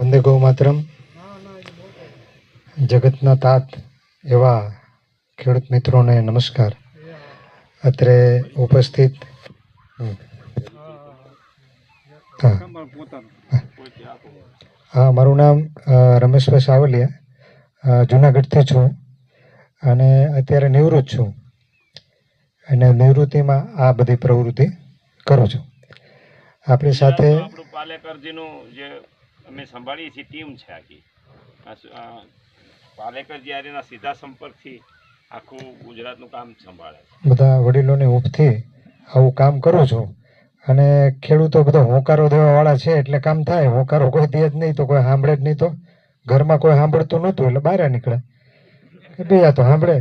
વંદે ગૌ માતરમ જગતના તાત એવા ખેડૂત મિત્રોને નમસ્કાર. અત્રે ઉપસ્થિત હા. મારું નામ રમેશભાઈ સાવલિયા. જુનાગઢથી છું અને અત્યારે નિવૃત્ત છું. અને નિવૃત્તિમાં આ બધી પ્રવૃત્તિ કરું છું. આપણી સાથે અમે સંભાળીએ છીએ, ટીમ છે આખી. પાલેકર આ સીધા સંપર્કથી આખું ગુજરાતનું કામ સંભાળે બધા વડીલોની ઉપથી આવું કામ કરું છું અને ખેડૂતો બધા હોંકારો દેવાવાળા છે એટલે કામ થાય. હોંકારો કોઈ દે જ નહીં તો કોઈ સાંભળે જ નહીં તો ઘરમાં કોઈ સાંભળતું નહોતું એટલે બહાર નીકળે. કે ભાઈ આ તો સાંભળે.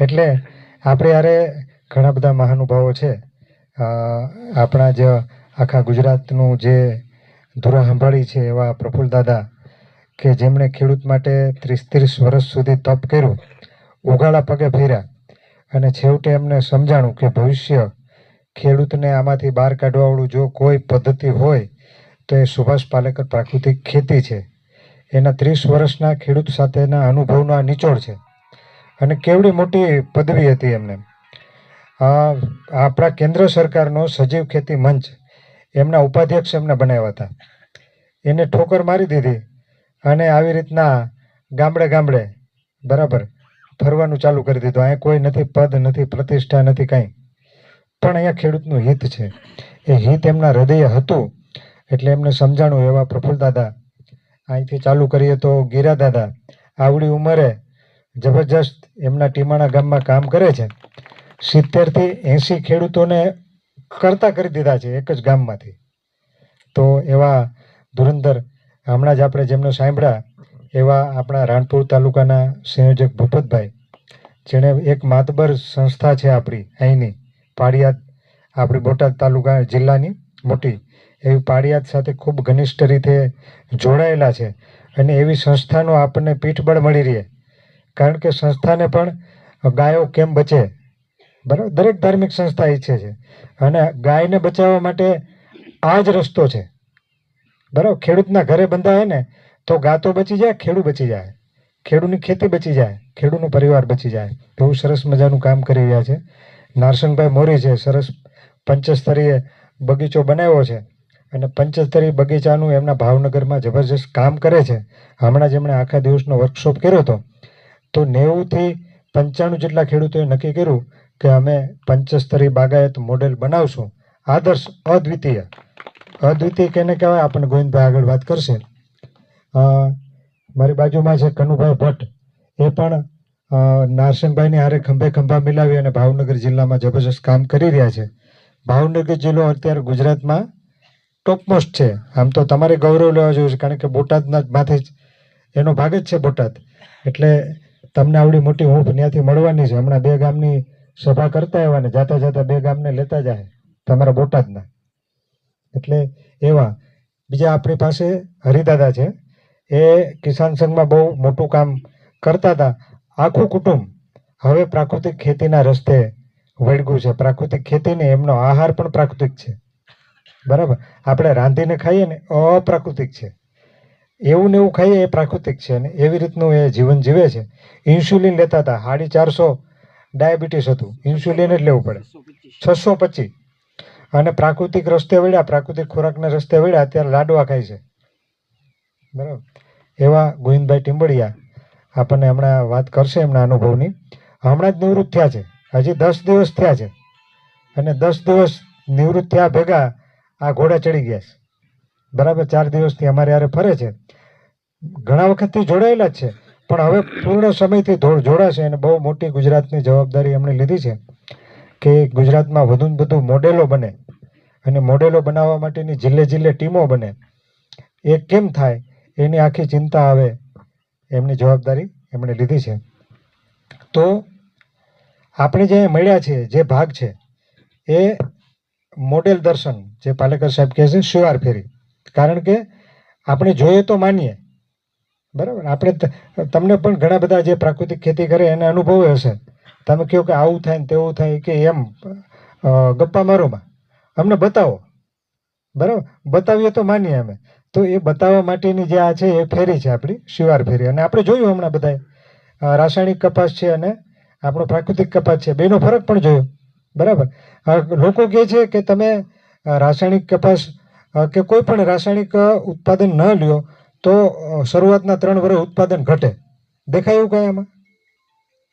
એટલે આપણે યારે ઘણા બધા મહાનુભાવો છે. આપણા જ આખા ગુજરાતનું જે ધુરા સંભાળી છે એવા પ્રફુલ્લ દાદા કે જેમણે ખેડૂત માટે ત્રીસ ત્રીસ વર્ષ સુધી તપ કર્યું, ઉગાડા પગે ફેર્યા અને છેવટે એમને સમજાણું કે ભવિષ્ય ખેડૂતને આમાંથી બહાર કાઢવાવાળું જો કોઈ પદ્ધતિ હોય, તો એ સુભાષ પાલેકર પ્રાકૃતિક ખેતી છે. એના ત્રીસ વર્ષના ખેડૂત સાથેના અનુભવનો આ નિચોડ છે અને કેવડી મોટી પદવી હતી એમને. આપણા કેન્દ્ર સરકારનો સજીવ ખેતી મંચ એમના ઉપાધ્યક્ષ એમને બનાવ્યા હતા. એને ઠોકર મારી દીધી અને આવી રીતના ગામડે ગામડે, બરાબર, ફરવાનું ચાલુ કરી દીધું. અહીંયા કોઈ નથી, પદ નથી, પ્રતિષ્ઠા નથી કાંઈ. પણ અહીંયા ખેડૂતનું હિત છે. એ હિત એમના હૃદય હતું. એટલે એમને સમજાણું એવા પ્રફુલ્લ દાદા અહીંથી ચાલુ કરીએ તો ગીરા દાદા આવડી ઉંમરે જબરજસ્ત એમના ટીમાણા ગામમાં કામ કરે છે. સિત્તેરથી એંસી ખેડૂતોને કરતા કરી દીધા છે, એક જ ગામમાંથી. તો એવા ધુરંધર, હમણાં જ આપણે જેમને સાંભળ્યા, એવા આપણા રાણપુર તાલુકાના સંયોજક ભૂપતભાઈ, જેણે એક માતબર સંસ્થા છે આપણી, અહીંની પાડિયાદ આપણી બોટાદ તાલુકા જિલ્લાની મોટી. એવી પાડિયાદ સાથે ખૂબ ઘનિષ્ઠ રીતે જોડાયેલા છે અને એવી સંસ્થાનો આપણને પીઠબળ મળી રહે. કારણ કે સંસ્થાને પણ ગાયો કેમ બચે? બરાબર? દરેક ધાર્મિક સંસ્થા ઈચ્છે છે. અને ગાયને બચાવવા માટે આ જ રસ્તો છે. બરાબર? ખેડૂતના ઘરે બંધાય ને, તો ગા તો બચી જાય, ખેડૂ બચી જાય. ખેડૂની ખેતી બચી જાય, ખેડૂનો પરિવાર બચી જાય. બહુ સરસ મજાનું કામ કરી રહ્યા છે. નારસંગભાઈ મોરી છે, સરસ પંચસ્તરીય બગીચો બનાવ્યો છે. અને પંચસ્તરીય બગીચાનું એમના ભાવનગરમાં જબરજસ્ત કામ કરે છે. હમણાં જ એમણે આખા દિવસનો વર્કશોપ કર્યો હતો. તો નેવુંથી પંચાણું જેટલા ખેડૂતોએ નક્કી કર્યું કે અમે પંચસ્તરી બાગાયત મોડેલ બનાવશું. આદર્શ અદ્વિતીય. અદ્વિતીય કેને કહેવાય? આપણને ગોવિંદભાઈ આગળ વાત કરશે. મારી બાજુમાં છે કનુભાઈ ભટ્ટ. એ પણ નારસિંહભાઈની હારે ખંભે ખંભા મિલાવી અને ભાવનગર જિલ્લામાં જબરજસ્ત કામ કરી રહ્યા છે. ભાવનગર જિલ્લો અત્યારે ગુજરાતમાં ટોપમોસ્ટ છે. આમ તો તમારે ગૌરવ લેવા જેવું છે, કારણ કે બોટાદના માથે જ એનો ભાગ જ છે બોટાદ. એટલે તમને આવડી મોટી હૂંફ ત્યાંથી મળવાની છે. હમણાં બે ગામની સભા કરતા એવા ને જાતા જાતા બે ગામને લેતા જાય, તમારા બોટાદના. એટલે એવા, બીજા આપણી પાસે હરિદાદા છે, એ કિસાન સંઘમાં બહુ મોટું કામ કરતા હતા. આખું કુટુંબ હવે પ્રાકૃતિક ખેતીના રસ્તે વળગ્યું છે. પ્રાકૃતિક ખેતીને એમનો આહાર પણ પ્રાકૃતિક છે. બરાબર? આપણે રાંધીને ખાઈએ ને, અપ્રાકૃતિક છે. એવું ને એવું ખાઈએ એ પ્રાકૃતિક છે અને એવી રીતનું એ જીવન જીવે છે. ઇન્સ્યુલિન લેતા હતા સાડી ચારસો ડાયાબિટીસ હતું. ઇન્સ્યુલિન જ લેવું પડે. છસો પચીસ. અને પ્રાકૃતિક રસ્તે વળ્યા, પ્રાકૃતિક ખોરાકના રસ્તે વળ્યા, અત્યારે લાડવા ખાય છે. બરાબર? એવા ગોવિંદભાઈ ટીમ્બડિયા આપણને હમણાં વાત કરશે એમના અનુભવની. હમણાં જ નિવૃત્ત થયા છે. હજી દસ દિવસ થયા છે. અને દસ દિવસ નિવૃત્ત થયા ભેગા આ ઘોડા ચડી ગયા છે. બરાબર? ચાર દિવસથી અમારે યારે ફરે છે. ઘણા વખતથી જોડાયેલા જ છે. પણ હવે પૂર્ણ સમયથી જોડાશે અને બહુ મોટી ગુજરાતની જવાબદારી એમણે લીધી છે કે ગુજરાતમાં વધુ ને વધુ મોડેલો બને અને મોડેલો બનાવવા માટેની જિલ્લે જિલ્લે ટીમો બને. એ કેમ થાય એની આખી ચિંતા આવે એમની જવાબદારી એમણે લીધી છે. તો આપણે જે મળ્યા છે, જે ભાગ છે, એ મોડેલ દર્શન જે પાલેકર સાહેબ કહે છે, શિવાર ફેરી. કારણ કે આપણે જોઈએ તો માનીએ બરાબર. આપણે તમને પણ ઘણા બધા જે પ્રાકૃતિક ખેતી કરે એને અનુભવ હશે. તમે કહો કે આવું થાય ને તેવું થાય કે એમ ગપ્પા મારોમાં અમને બતાવો. બરાબર? બતાવીએ તો માનીએ અમે. તો એ બતાવવા માટેની જે આ છે એ ફેરી છે આપણી, શિવાર ફેરી. અને આપણે જોયું હમણાં બધાએ. રાસાયણિક કપાસ છે અને આપણો પ્રાકૃતિક કપાસ છે. બેનો ફરક પણ જોયો. બરાબર? લોકો કહે છે કે તમે રાસાયણિક કપાસ કે કોઈ પણ રાસાયણિક ઉત્પાદન ન લ્યો તો શરૂઆતના ત્રણ વર્ષ ઉત્પાદન ઘટે. દેખાય એવું કંઈ એમાં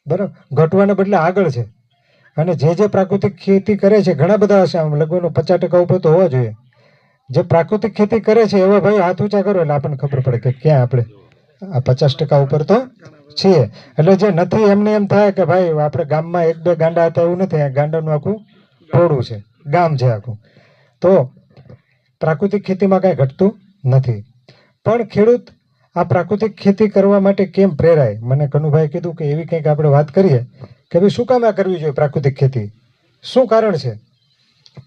બરાબર. ઘટવાને બદલે આગળ છે. અને જે જે પ્રાકૃતિક ખેતી કરે છે, ઘણા બધા હશે આમ, લગભગ પચાસ ટકા ઉપર તો હોવા જોઈએ. જે પ્રાકૃતિક ખેતી કરે છે, એવા ભાઈ હાથ ઊંચા કરો, એટલે આપણને ખબર પડે કે ક્યાં આપણે આ પચાસ ટકા ઉપર તો છીએ. એટલે જે નથી, એમને એમ થાય કે ભાઈ, આપણે ગામમાં એક બે ગાંડા હતા, એવું નથી. ગાંડાનું આખું ટોળું છે. ગામ છે આખું. તો પ્રાકૃતિક ખેતીમાં કાંઈ ઘટતું નથી. પણ ખેડૂત આ પ્રાકૃતિક ખેતી કરવા માટે કેમ પ્રેરાય? મને કનુભાઈ કીધું કે એવી કંઈક આપણે વાત કરીએ કે ભાઈ શું કામ આ કરવી જોઈએ પ્રાકૃતિક ખેતી? શું કારણ છે?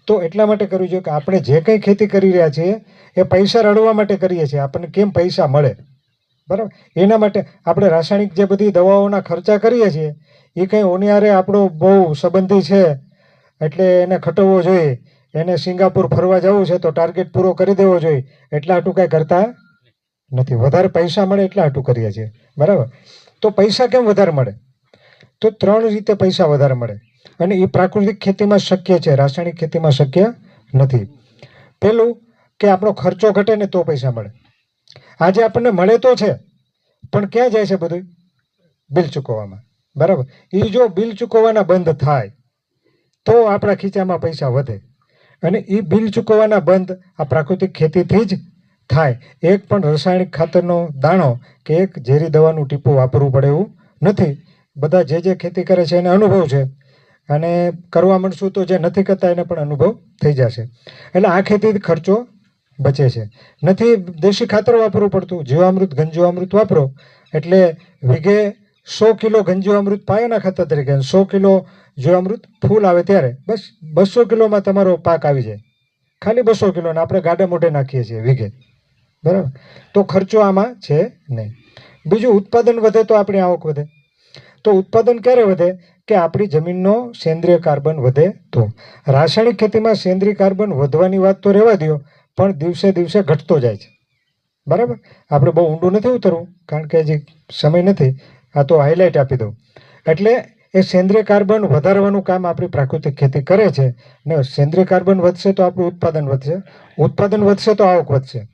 તો એટલા માટે કરવી જોઈએ કે આપણે જે કંઈ ખેતી કરી રહ્યા છીએ, એ પૈસા રડવા માટે કરીએ છીએ. આપણને કેમ પૈસા મળે? બરાબર? એના માટે આપણે રાસાયણિક જે બધી દવાઓના ખર્ચા કરીએ છીએ, એ કંઈ ઓનિયારે આપણો બહુ સંબંધી છે. એટલે એને ખટવવો જોઈએ. એને સિંગાપુર ફરવા જવું છે તો ટાર્ગેટ પૂરો કરી દેવો જોઈએ. એટલા હાટું કાંઈ કરતા નથી. વધારે પૈસા મળે એટલા આટું કરીએ છીએ. બરાબર? તો પૈસા કેમ વધારે મળે? તો ત્રણ રીતે પૈસા વધારે મળે. અને એ પ્રાકૃતિક ખેતીમાં શક્ય છે. રાસાયણિક ખેતીમાં શક્ય નથી. પહેલું કે આપણો ખર્ચો ઘટે ને તો પૈસા મળે. આજે આપણને મળે તો છે, પણ ક્યાં જાય છે બધું? બિલ ચૂકવવામાં. બરાબર? એ જો બિલ ચૂકવવાના બંધ થાય, તો આપણા ખીચામાં પૈસા વધે. અને એ બિલ ચૂકવવાના બંધ આ પ્રાકૃતિક ખેતીથી જ થાય. એક પણ રાસાયણિક ખાતરનો દાણો કે એક ઝેરી દવાનું ટીપું વાપરવું પડે એવું નથી. બધા જે જે ખેતી કરે છે એને અનુભવ છે. અને કરવા માંડશું તો જે નથી કરતા એને પણ અનુભવ થઈ જશે. એટલે આ ખેતી ખર્ચો બચે છે. નથી દેશી ખાતર વાપરવું પડતું. જીવામૃત ગંજીવામૃત વાપરો. એટલે વીઘે સો કિલો ગંજીવામૃત પાયાના ખાતર તરીકે સો કિલો જીવામૃત ફૂલ આવે ત્યારે બસ બસો કિલોમાં તમારો પાક આવી જાય. ખાલી બસો કિલોને આપણે ગાડા મોઢે નાખીએ છીએ વીઘે. બરાબર? તો ખર્ચો આમાં છે નહીં. બીજું ઉત્પાદન વધે તો આપણી આવક વધે. તો ઉત્પાદન ક્યારે વધે? કે આપણી જમીનનો સેન્દ્રિય કાર્બન વધે તો. રાસાયણિક ખેતીમાં સેન્દ્રિય કાર્બન વધવાની વાત તો રહેવા દો પણ દિવસે દિવસે ઘટતો જાય છે. બરાબર? આપણે બહુ ઊંડું નથી ઉતરવું, કારણ કે હજી સમય નથી. આ તો હાઇલાઇટ આપી દઉં. એટલે એ સેન્દ્રિય કાર્બન વધારવાનું કામ આપણી પ્રાકૃતિક ખેતી કરે છે ને સેન્દ્રિય કાર્બન વધશે તો આપણું ઉત્પાદન વધશે. ઉત્પાદન વધશે તો આવક વધશે.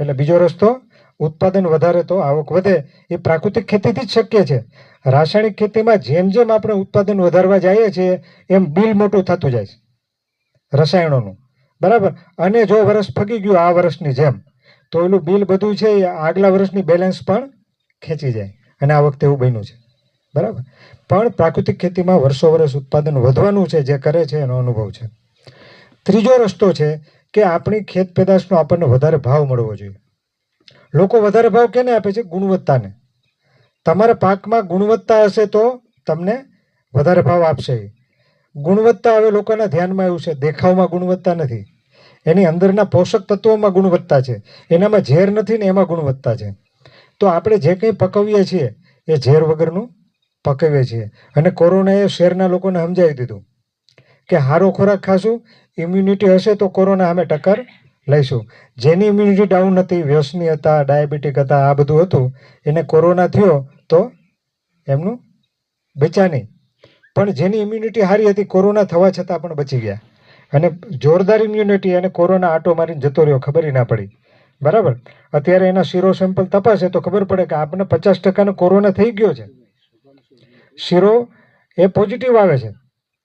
એટલે બીજો રસ્તો, ઉત્પાદન વધારે તો આવક વધે, એ પ્રાકૃતિક ખેતીથી જ શક્ય છે. રાસાયણિક ખેતીમાં જેમ જેમ આપણે ઉત્પાદન વધારવા જઈએ છીએ, એમ બિલ મોટું થતું જાય છે. રસાયણોનું. બરાબર? અને જો વર્ષ ફગી ગયું આ વર્ષની જેમ, તો એનું બિલ બધું છે એ આગલા વર્ષની બેલેન્સ પણ ખેંચી જાય અને આ વખતે એવું બન્યું છે. બરાબર? પણ પ્રાકૃતિક ખેતીમાં વર્ષો વર્ષ ઉત્પાદન વધવાનું છે, જે કરે છે એનો અનુભવ છે. ત્રીજો રસ્તો છે કે આપણી ખેત પેદાશનો આપણને વધારે ભાવ મળવો જોઈએ. લોકો વધારે ભાવ કેને આપે છે? ગુણવત્તાને. તમારા પાકમાં ગુણવત્તા હશે તો તમને વધારે ભાવ આપશે. ગુણવત્તા હવે લોકોના ધ્યાનમાં આવ્યું છે. દેખાવમાં ગુણવત્તા નથી. એની અંદરના પોષક તત્વોમાં ગુણવત્તા છે. એનામાં ઝેર નથી ને એમાં ગુણવત્તા છે. તો આપણે જે કંઈ પકવીએ છીએ, એ ઝેર વગરનું પકવીએ છીએ. અને કોરોનાએ શહેરના લોકોને સમજાવી દીધું. કે સારો ખોરાક ખાશું ઇમ્યુનિટી હશે તો કોરોના અમે ટક્કર લઈશું. જેની ઇમ્યુનિટી ડાઉન હતી, વ્યસની હતા ડાયાબિટીક હતા, આ બધું હતું, એને કોરોના થયો તો એમનું બચ્યા નહીં. પણ જેની ઇમ્યુનિટી સારી હતી, કોરોના થવા છતાં પણ બચી ગયા. અને જોરદાર ઇમ્યુનિટી અને કોરોના આટો મારીને જતો રહ્યો, ખબર ના પડી. બરાબર? અત્યારે એના શીરો સેમ્પલ તપાસે તો ખબર પડે કે આપણને પચાસ ટકાનો કોરોના થઈ ગયો છે. શીરો એ પોઝિટિવ આવે છે.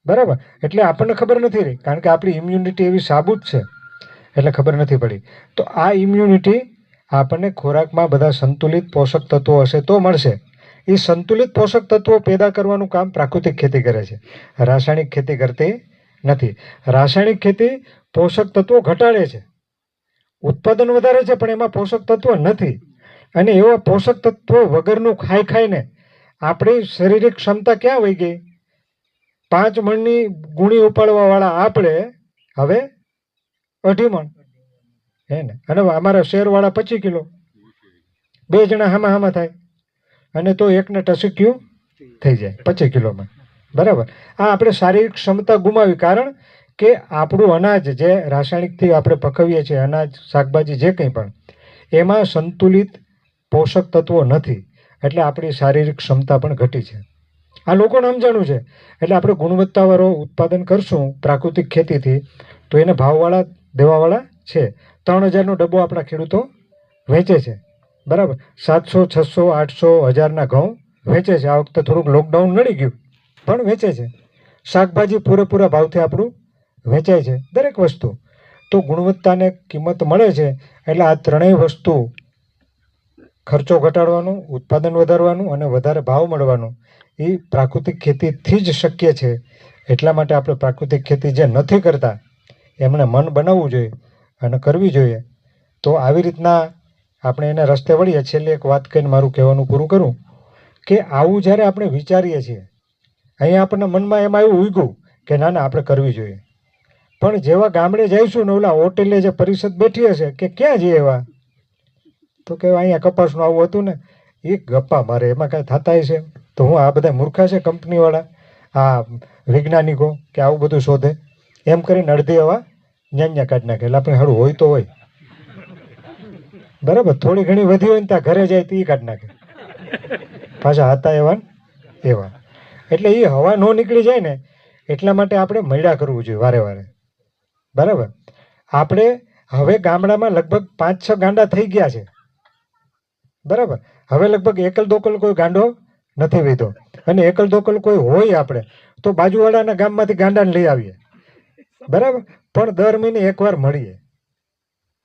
બરાબર. એટલે આપણને ખબર નથી રહી, કારણ કે આપણી ઇમ્યુનિટી એવી સાબુત છે, એટલે ખબર નથી પડી. તો આ ઇમ્યુનિટી આપણને ખોરાકમાં બધા સંતુલિત પોષક તત્વો હશે તો મળશે. એ સંતુલિત પોષક તત્વો પેદા કરવાનું કામ પ્રાકૃતિક ખેતી કરે છે. રાસાયણિક ખેતી કરતી નથી. રાસાયણિક ખેતી પોષક તત્વો ઘટાડે છે. ઉત્પાદન વધારે છે, પણ એમાં પોષક તત્વો નથી. અને એવા પોષક તત્વો વગરનું ખાઈ ખાઈને આપણી શારીરિક ક્ષમતા ક્યાં વહી ગઈ? પાંચ મણની ગુણી ઉપાડવા વાળા આપણે હવે અઢી મણ. હે ને? અને અમારા શેરવાળા પચીસ કિલો. બે જણા હામાં હામાં થાય. અને તો એકને ટસક્યું થઈ જાય, પચીસ કિલોમાં. બરાબર? આ આપણે શારીરિક ક્ષમતા ગુમાવી. કારણ કે આપણું અનાજ જે રાસાયણિકથી આપણે પકવીએ છીએ, અનાજ, શાકભાજી, જે કંઈ પણ, એમાં સંતુલિત પોષક તત્વો નથી. એટલે આપણી શારીરિક ક્ષમતા પણ ઘટી છે. આ લોકોને સમજાણું છે. એટલે આપણે ગુણવત્તાવાળો ઉત્પાદન કરશું પ્રાકૃતિક ખેતીથી, તો એને ભાવવાળા, દેવાવાળા છે. ત્રણ હજારનો ડબ્બો આપણા ખેડૂતો વેચે છે. બરાબર? સાતસો, છસો, આઠસો, હજારના ઘઉં વેચે છે. આ વખતે થોડુંક લોકડાઉન નડી ગયું, પણ વેચે છે. શાકભાજી પૂરેપૂરા ભાવથી આપણું વેચાય છે દરેક વસ્તુ. તો ગુણવત્તાને કિંમત મળે છે. એટલે આ ત્રણેય વસ્તુ ખર્ચો ઘટાડવાનું, ઉત્પાદન વધારવાનું અને વધારે ભાવ મળવાનું, એ પ્રાકૃતિક ખેતીથી જ શક્ય છે. એટલા માટે આપણે પ્રાકૃતિક ખેતી જે નથી કરતા એમણે મન બનાવવું જોઈએ અને કરવી જોઈએ. તો આવી રીતના આપણે એને રસ્તે વળીએ, છેલ્લે એક વાત કહીને મારું કહેવાનું પૂરું કરું કે આવું જ્યારે આપણે વિચારીએ છીએ, અહીંયા આપણને મનમાં એમાં એવું ઉગ્યું કે ના ના, આપણે કરવી જોઈએ. પણ જેવા ગામડે જઈશું ને ઓલા હોટેલે જે પરિષદ બેઠી હશે કે ક્યાં જઈએ એવા? તો કે અહીંયા કપાસનું આવું હતું ને, એ ગપ્પા મારે, એમાં કાંઈ થતાય છે? તો હું આ બધા મૂર્ખા છે કંપનીવાળા? આ વૈજ્ઞાનિકો કે આવું બધું શોધે? એમ કરીને અડધી હવા ન્યાન્યા કાઢી નાખે, એટલે આપણે હારું હોય તો હોય. બરાબર, થોડી ઘણી વધી હોય ને ત્યાં ઘરે જાય તો એ કાઢી નાખે. પાછા હતા એવા એવા એટલે એ હવા ન નીકળી જાય ને, એટલા માટે આપણે મૈડા કરવું જોઈએ વારે વારે. બરાબર? આપણે હવે ગામડામાં લગભગ પાંચ છ ગાંડા થઈ ગયા છે. બરાબર? હવે લગભગ એકલ દોકલ કોઈ ગાંડો નથી વીધો. અને એકલ દોકલ કોઈ હોય આપણે, તો બાજુવાળાના ગામમાંથી ગાંડાને લઈ આવીએ. બરાબર? પણ દર મહિને એકવાર મળીએ.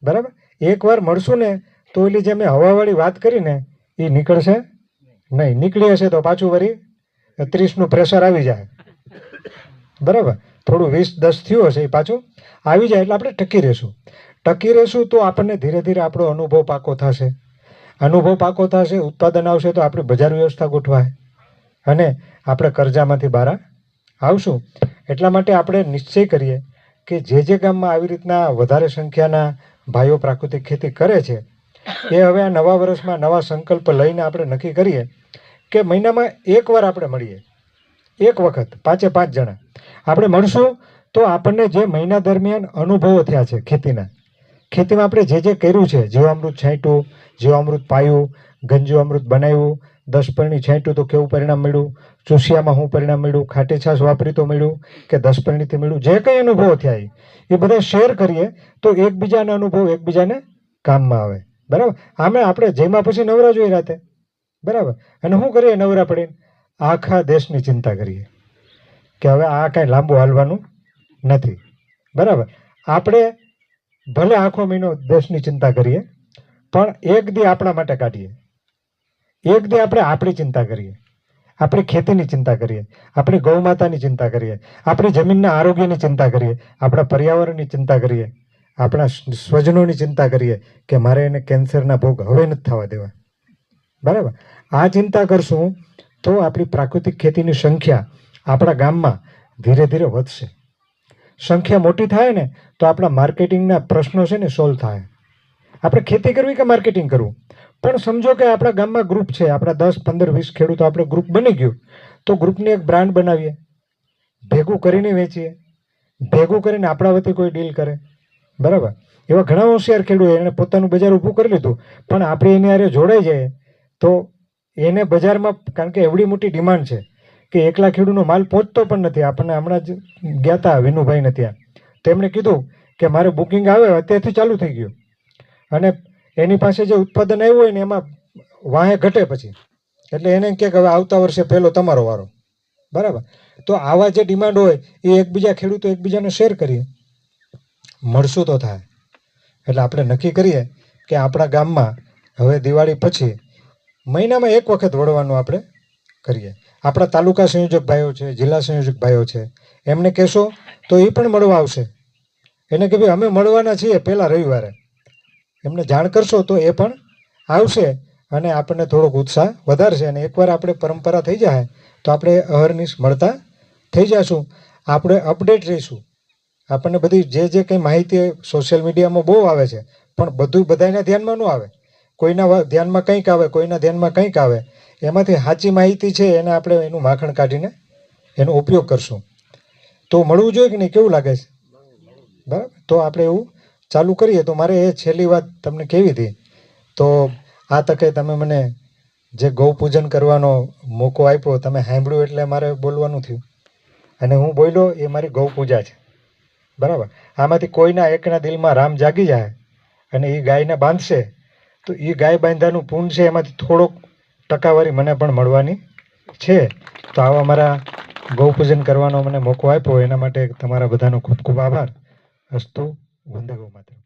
બરાબર? એકવાર મળશું ને, તો એલી જે મેં હવાવાળી વાત કરી ને એ નીકળશે નહીં. નીકળી હશે તો પાછું વળી ત્રીસનું પ્રેશર આવી જાય. બરાબર? થોડું વીસ, દસ થયું હશે એ પાછું આવી જાય એટલે આપણે ટકી રહેશું. ટકી રહેશું તો આપણને ધીરે ધીરે આપણો અનુભવ પાકો થશે. અનુભવ પાકો થશે, ઉત્પાદન આવશે તો આપણી બજાર વ્યવસ્થા ગોઠવાય અને આપણે કરજામાંથી બહાર આવશું. એટલા માટે આપણે નિશ્ચય કરીએ કે જે જે ગામમાં આવી રીતના વધારે સંખ્યાના ભાઈઓ પ્રાકૃતિક ખેતી કરે છે, એ હવે આ નવા વર્ષમાં નવા સંકલ્પ લઈને આપણે નક્કી કરીએ કે મહિનામાં એકવાર આપણે મળીએ. એક વખત, પાંચે પાંચ જણા. આપણે મળશું તો આપણને જે મહિના દરમિયાન અનુભવો થયા છે ખેતીના ખેતીમાં આપણે જે જે કર્યું છે જીવામૃત છાંટ્યું જીવામૃત પાયું ગંજીવામૃત બનાવ્યું દસ પરણી છાંટ્યું તો કેવું પરિણામ મળ્યું? ચૂસિયામાં શું પરિણામ મળ્યું ખાટી છાશ વાપરી તો મળ્યું કે દસ પરણીથી મળ્યું? જે કંઈ અનુભવો થયા એ, બધા શેર કરીએ તો એકબીજાના અનુભવ એકબીજાને કામમાં આવે. બરાબર? આમે આપણે જેમાં પછી નવરા જોઈએ રાતે. બરાબર? અને શું કરીએ? નવરા પડીને આખા દેશની ચિંતા કરીએ કે હવે આ કાંઈ લાંબુ હાલવાનું નથી. બરાબર? આપણે ભલે આખો મહિનો દેશની ચિંતા કરીએ, પણ એક દી આપણા માટે કાઢીએ. એક દી આપણે આપણી ચિંતા કરીએ. આપણી ખેતીની ચિંતા કરીએ, આપણી ગૌ માતાની ચિંતા કરીએ, આપણી જમીનના આરોગ્યની ચિંતા કરીએ, આપણા પર્યાવરણની ચિંતા કરીએ, આપણા સ્વજનોની ચિંતા કરીએ કે મારે એને કેન્સરના ભોગ હવે નથી થવા દેવા. બરાબર? આ ચિંતા કરશું તો આપણી પ્રાકૃતિક ખેતીની સંખ્યા આપણા ગામમાં ધીરે ધીરે વધશે. સંખ્યા મોટી થાય ને, તો આપણા માર્કેટિંગના પ્રશ્નો છે ને સોલ્વ થાય. આપણે ખેતી કરવી કે માર્કેટિંગ કરવું? પણ સમજો કે આપણા ગામમાં ગ્રુપ છે, આપણા દસ, પંદર, વીસ ખેડૂતો આપણે ગ્રુપ બની ગયું. તો ગ્રુપની એક બ્રાન્ડ બનાવીએ. ભેગું કરીને વેચીએ. ભેગું કરીને આપણા વતી કોઈ ડીલ કરે. બરાબર? એવા ઘણા હોશિયાર ખેડૂતો એણે પોતાનું બજાર ઊભું કરી લીધું. પણ આપણે એની હારે જોડાઈ જઈએ, તો એને બજારમાં, કારણ કે એવડી મોટી ડિમાન્ડ છે. કે એકલા ખેડૂતનો માલ પહોંચતો પણ નથી. આપણને હમણાં જ ગયા હતા વિનુભાઈને ત્યાં. તેમણે કીધું કે મારે બુકિંગ આવે, અત્યારથી ચાલુ થઈ ગયું. અને એની પાસે જે ઉત્પાદન આવ્યું હોય ને એમાં વાહે ઘટે પછી. એટલે એને કે હવે આવતા વર્ષે પહેલો તમારો વારો. બરાબર? તો આવા જે ડિમાન્ડ હોય, એ એકબીજા ખેડૂતો એકબીજાને શેર કરીએ. મળશું તો થાય. એટલે આપણે નક્કી કરીએ કે આપણા ગામમાં હવે દિવાળી પછી મહિનામાં એક વખત વળવાનું આપણે કરીએ. આપણા તાલુકા સંયોજક ભાઈઓ છે, જિલ્લા સંયોજક ભાઈઓ છે, એમને કહેશો તો એ પણ મળવા આવશે. એને કે ભાઈ અમે મળવાના છીએ પહેલા રવિવારે. એમને જાણ કરશો તો એ પણ આવશે અને આપણને થોડોક ઉત્સાહ વધારશે અને એકવાર આપણે પરંપરા થઈ જાય તો આપણે અહર્નિશ મળતા થઈ જશું. આપણે અપડેટ રહીશું. આપણને બધી જે જે કંઈ માહિતી સોશિયલ મીડિયામાં બહુ આવે છે, પણ બધું બધાના ધ્યાનમાં ન આવે. કોઈના ધ્યાનમાં કંઈક આવે, કોઈના ધ્યાનમાં કંઈક આવે. એમાંથી સાચી માહિતી છે એને આપણે એનું માખણ કાઢીને એનો ઉપયોગ કરશું. તો મળવું જોઈએ કે નહીં? કેવું લાગે છે? બરાબર. તો આપણે એવું ચાલુ કરીએ. તો મારે એ છેલ્લી વાત તમને કેવી હતી. તો આ તકે તમે મને જે ગૌ પૂજન કરવાનો મોકો આપ્યો, તમે સાંભળ્યું એટલે મારે બોલવાનું થયું. અને હું બોલ્યો, એ મારી ગૌ પૂજા છે. બરાબર. આમાંથી કોઈના એકના દિલમાં રામ જાગી જાય અને એ ગાયને બાંધશે, તો એ ગાય બાંધાનું પૂન છે, એમાંથી થોડોક ટકાવારી મને પણ મળવાની છે. તો આવા મારા ગૌપૂજન કરવાનો મને મોકો આપ્યો. એના માટે તમારા બધાનો ખૂબ ખૂબ આભાર. અસ્તુ, વંદે ગૌ માતા